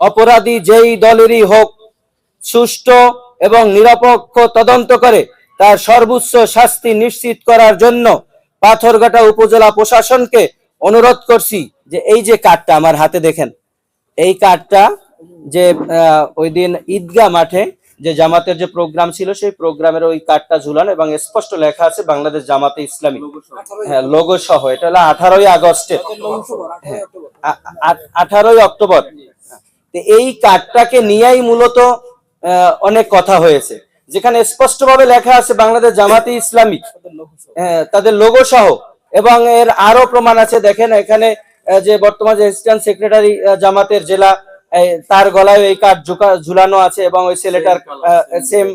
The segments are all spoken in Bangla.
অপরাধী যেই দলেরই হোক, সুষ্ঠু এবং নিরপেক্ষ তদন্ত করে তার সর্বোচ্চ শাস্তি নিশ্চিত করার জন্য পাথরঘাটা উপজেলা প্রশাসনকে অনুরোধ করছি যে এই যে কার্ডটা আমার হাতে দেখেন, এই কার্ডটা যে ওই দিন ঈদগাহ মাঠে যে জামাতের যে প্রোগ্রাম ছিল, সেই প্রোগ্রামের ওই কার্ডটা ঝুলানো এবং স্পষ্ট লেখা আছে বাংলাদেশ জামাতে ইসলামী। হ্যাঁ লোগো সহ, এটা হলো আঠারোই আগস্টের। আঠারোই অক্টোবর। এই কার্ডটাকে নিয়েই মূলত অনেক কথা হয়েছে। যেখানে স্পষ্টভাবে লেখা আছে বাংলাদেশ জামাতে ইসলামী হ্যাঁ, তাদের লোগো সহ। এবং এর আরও প্রমাণ আছে দেখেন এখানে যে বর্তমান যে অ্যাসিস্ট্যান্ট সেক্রেটারি জামাতের জেলা তার গলায় এই কার্ড ঝুলানো আছে এবং ওই ছেলেটার সেম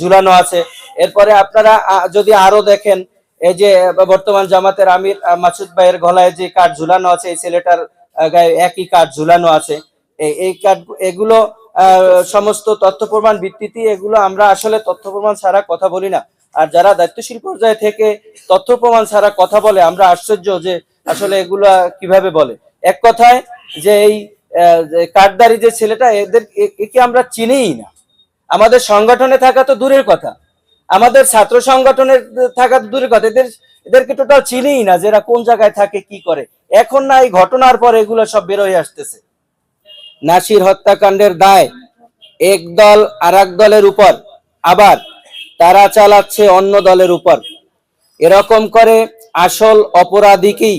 ঝুলানো আছে। এরপরে আপনারা যদি আরও দেখেন এই যে বর্তমান জামাতের আমির মাসুদ ভাইয়ের গলায় যে কার্ড ঝুলানো আছে এই ছেলেটার গায়ে একই কার্ড ঝুলানো আছে। এই- কার্ড, এগুলো সমস্ত তথ্য প্রমাণ ভিত্তিতে এগুলো আমরা আসলে তথ্য প্রমাণ ছাড়া কথা বলি না। আর যারা দায়িত্বশীল পর্যায়ে থেকে তথ্য প্রমাণ ছাড়া কথা বলে, আমরা আশ্চর্য যে আসলে এগুলা কীভাবে বলে। এক কথায় যে এই কার্ডদারি যে ছেলেটা, এদের একে আমরা চিনিই না। আমাদের সংগঠনে থাকা তো দূরের কথা। আমাদের ছাত্র সংগঠনের থাকা তো দূরের কথা। এদের, এদেরকে টোটাল চিনিই না যে এরা কোন জায়গায় থাকে, কি করে। এখন না এই ঘটনার পর এগুলো সব বেরোয় আসতেছে। নাসির হত্যাকাণ্ডের দায় এক দল আর দলের উপর, আবার তারা চালাচ্ছে অন্য দলের উপর। এরকম করে আসল অপরাধীকেই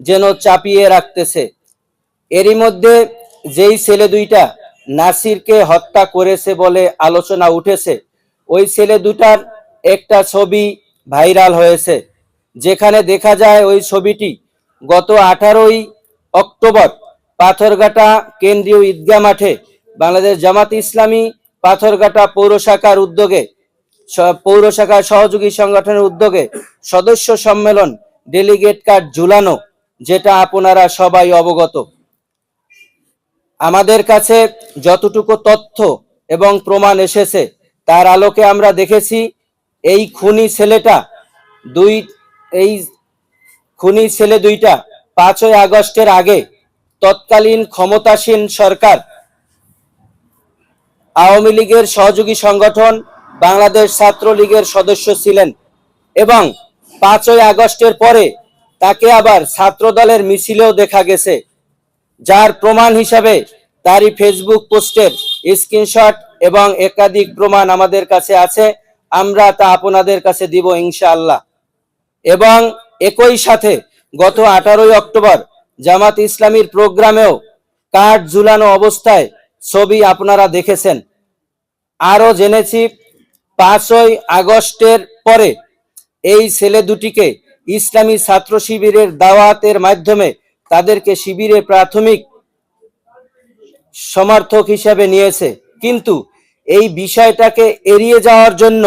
যেন চাপিয়ে রাখতেছে। এরই মধ্যে যেই ছেলে দুইটা নাসিরকে হত্যা করেছে বলে আলোচনা উঠেছে, ওই ছেলে দুটার একটা ছবি ভাইরাল হয়েছে। যেখানে দেখা যায় ওই ছবিটি গত আঠারোই অক্টোবর পাথরঘাটা কেন্দ্রীয় ঈদগাহ মাঠে বাংলাদেশ জামাত ইসলামী পাথরঘাটা পৌর শাখার উদ্যোগে পৌর শাখার সহযোগী সংগঠনের উদ্যোগে সদস্য সম্মেলন ডেলিগেট কার্ড ঝুলানো, যেটা আপনারা সবাই অবগত। আমাদের কাছে যতটুকু তথ্য এবং প্রমাণ এসেছে, তার আলোকে আমরা দেখেছি এই খুনি ছেলেটা দুই এই খুনি ছেলে দুইটা পাঁচই আগস্টের আগে তৎকালীন ক্ষমতাসীন সরকার, আওয়ামী লীগের সহযোগী সংগঠন, বাংলাদেশ ছাত্র লীগের সদস্য ছিলেন এবং পাঁচই আগস্টের পরে তাকে আবার ছাত্র দলের মিছিলেও দেখা গেছে, যার প্রমাণ হিসাবে তারই ফেসবুক পোস্টের স্ক্রিনশট এবং একাধিক প্রমাণ আমাদের কাছে আছে, আমরা তা আপনাদের কাছে দিব ইনশাআল্লাহ। এবং একই সাথে গত আঠারোই অক্টোবর জামাত ইসলামীর প্রোগ্রামেও কার্ড ঝুলানো অবস্থায় ছবি আপনারা দেখেছেন। আরও জেনেছি, পাঁচই আগস্টের পরে এই ছেলে দুটিকে ইসলামী ছাত্র শিবিরের দাওয়াতের মাধ্যমে তাদেরকে শিবিরে প্রাথমিক সমর্থক হিসেবে নিয়েছে। কিন্তু এই বিষয়টাকে এড়িয়ে যাওয়ার জন্য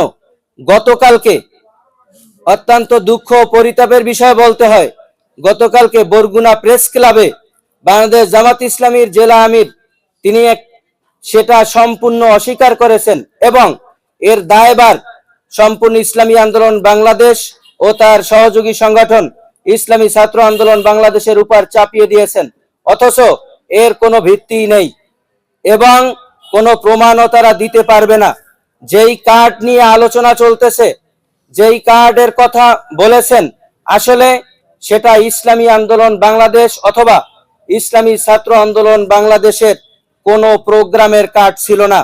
গতকালকে অত্যন্ত দুঃখ ও পরিতাপের বিষয় বলতে হয় গতকালকে বরগুনা প্রেস ক্লাবে বাংলাদেশ জামাত ইসলামীর জেলা আমির তিনি এক সেটা সম্পূর্ণ অস্বীকার করেছেন এবং এর দায়ভার সম্পূর্ণ ইসলামী আন্দোলন বাংলাদেশ ও তার সহযোগী সংগঠন ইসলামী ছাত্র আন্দোলন বাংলাদেশের উপর চাপিয়ে দিয়েছেন। অথচ এর কোনো ভিত্তি নেই এবং কোনো প্রমাণও তারা দিতে পারবে না। যেই কার্ড নিয়ে আলোচনা চলতেছে, যেই কার্ডের কথা বলেছেন, আসলে সেটা ইসলামী আন্দোলন বাংলাদেশ অথবা ইসলামী ছাত্র আন্দোলন বাংলাদেশের কোনো প্রোগ্রামের কার্ড ছিল না।